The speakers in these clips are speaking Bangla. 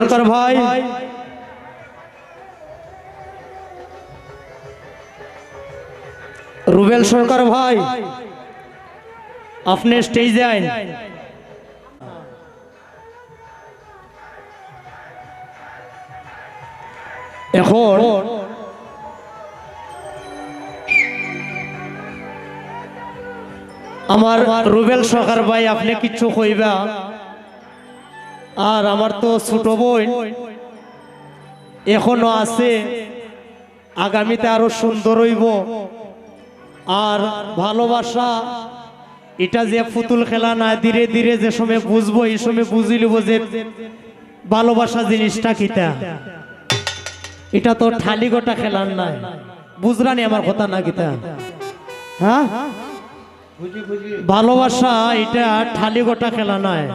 সরকার ভাই। রুবেল সরকার ভাই, আপনি স্টেজে আইন। এখন আমার রুবেল সরকার ভাই, আপনি কিচ্ছু কইবা? আর আমার তো ছোট বোন এখনও আছে। আগামীতে আরও সুন্দর হইব। আর ভালোবাসা, এটা যে পুতুল খেলা না, ধীরে ধীরে যে সময় বুঝব, এই সময় বুঝি লিব যে ভালোবাসা জিনিসটা কিতা এটা তো ঠালি গোটা খেলার নাই। বুঝরানি আমার কথা না কিতা হ্যাঁ? ভালোবাসা, এটা ঠালি গোটা খেলা নয়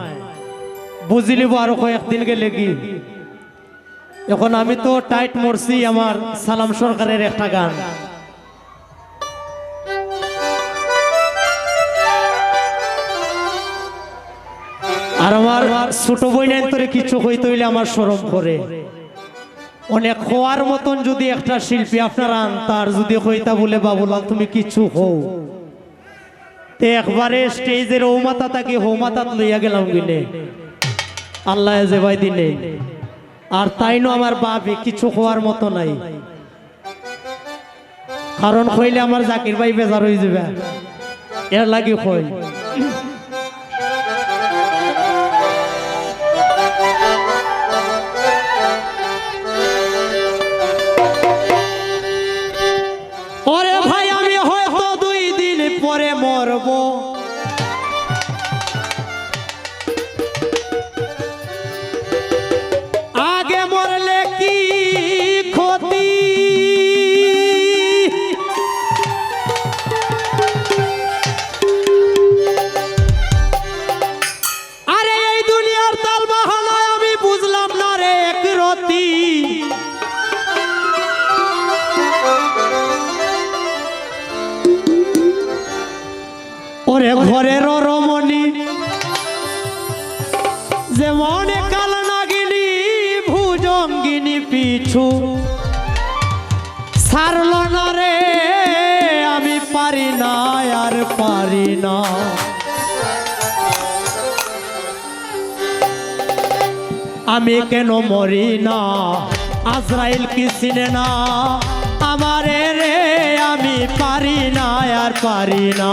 বুঝিলিব আরও কয়েকদিন গেলে কি? এখন আমি তো টাইট মরছি আমার সালাম সরকারের একটা গান। আর আমার ছোট বই নাই তোরে কিছু হইতে হইলে আমার সরম করে। অনেক হওয়ার মতন যদি একটা শিল্পী আপনার আন, তার যদি হইতা বলে, বাবুলাল, তুমি কিছু হও। তে একবারে স্টেজের ঔমাতা তাকে হৌমাতাত লইয়া গেলাম গিলে। আল্লাহ জেবাই দিনে আর তাই নো আমার বাপে, কিছু হওয়ার মতো নাই। কারণ হইলে আমার জাকির ভাই বেজার হয়ে যাবে। এর লাগে কই ঘরের রমণী, যেমন কাল নাগিনী ভুজঙ্গিনী পিছু সারল না রে, আমি পারি না, আর পারি না। আমি কেন মরি না? আজরাইল কি চিনে না? আমারে রে, আমি পারি না, আর পারি না।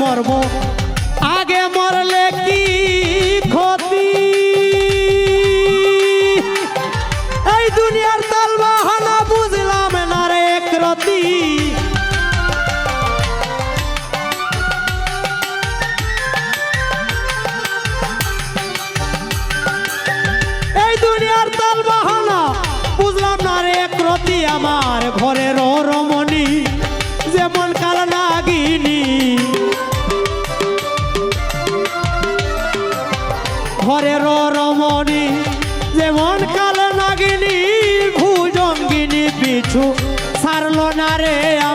মরবো। আগে মরলে কি ক্ষতি? এই দুনিয়ার তালবাহানা বুঝলাম না রে রতি।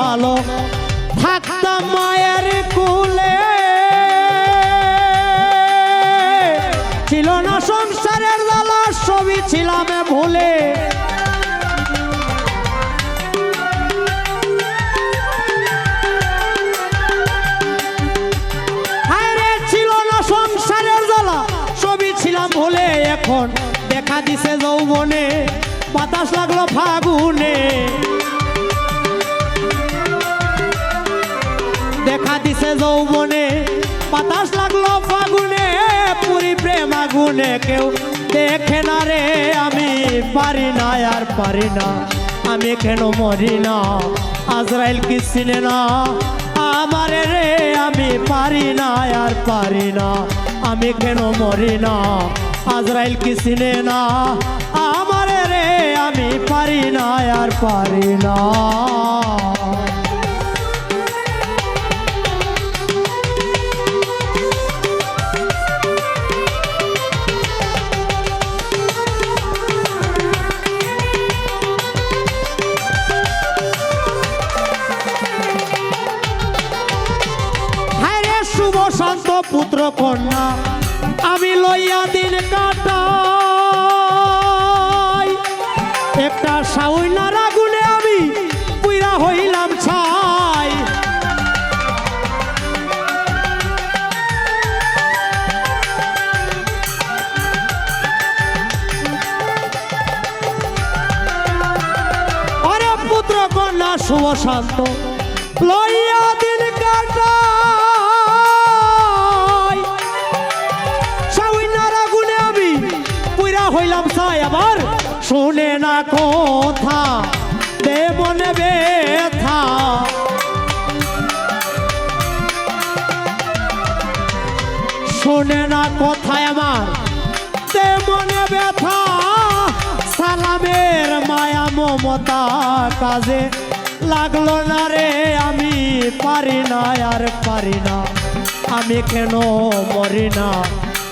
ভালো। থাকতাম মায়ের কুলে। ছিল না সংসারের জ্বালা সবই ছিলাম ভুলে। এখন দেখা দিছে যৌবনে, বাতাস লাগল ফাগুনে। দিছে যৌবনে, বাতাস লাগল ফাগুনে, পুরি প্রেম আগুনে কেউ দেখে না রে, আমি পারি না আর পারি না। আমি কেন মরি না? আজরাইল কি চিনে না? আমারে রে, আমি পারি না আর পারি না। আমি কেন মরি না? আজরাইল কি চিনে না? আমারে রে, আমি পারি না আর পারি না। আমি লইয়া দিন কাটাই একটা আমি পুইরা হইলাম ছাই। অরে পুত্র কন্যা, শুভ শান্ত। লইয়া হইলাম ছাই আবার। শুনে না কথা দে মনে ব্যথা। শুনে না কথায় আমার মনে ব্যথা। সালামের মায়া মমতা কাজে লাগল না রে, আমি পারি না, আর পারি না। আমি কেন মরি না?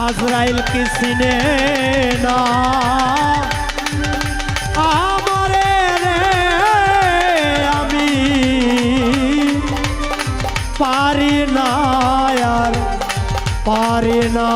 আজরাইল কি সিনে না? আমারে আমি পারি না আর পারি না।